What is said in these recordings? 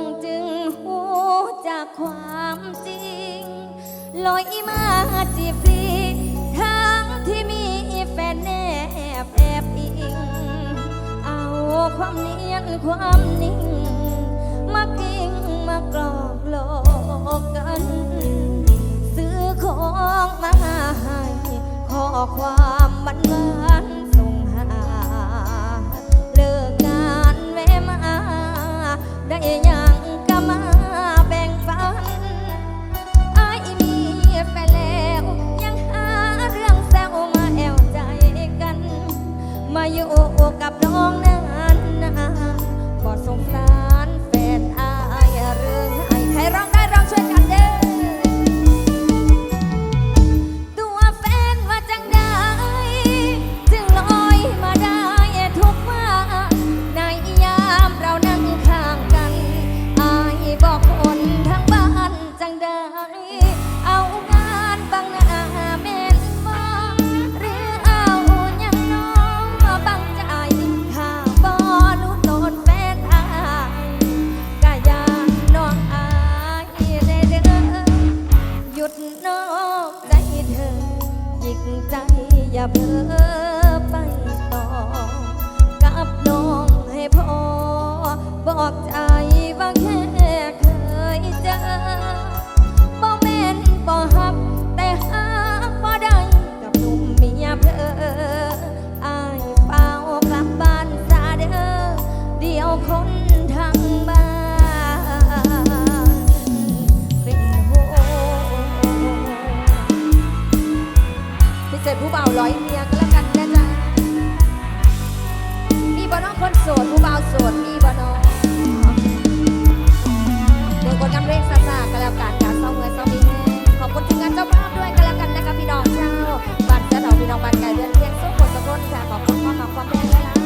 งจึงหูจากความจริง ลอยมาจีบฟรีทั้งที่มีแฟนแนบแอบอิง เอาความเนียนความนิ่ง มากิ้งมากรอกหลอกกัน ซื้อของมาให้ขอความมันมันส่งหา เลิกงานแวะมาได้ยัง มาอยู่กับน้องนั้นนะก็สงสาร พี่เจผู้เบาร้อยเมียก็แล้วกันนะจ๊ะมีบ่น้องคนโสดผู้เบาโสดมีบ่น้องเดี๋ยวกดกำเร่งซาซาก็แล้วกันการเศร้าเงินเศร้ามีแห้ขอบคุณทีมงานเจ้าภาพด้วยก็แล้วกันนะคะพี่น้องเจ้าบัตรจะดอกพี่น้องบัตรไก่เดือนเพียงสุขผลสะกดค่ะขอบคุณความรังความแรงเลยล่ะ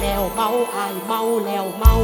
แล้วเมาอายเมาแล้วเมา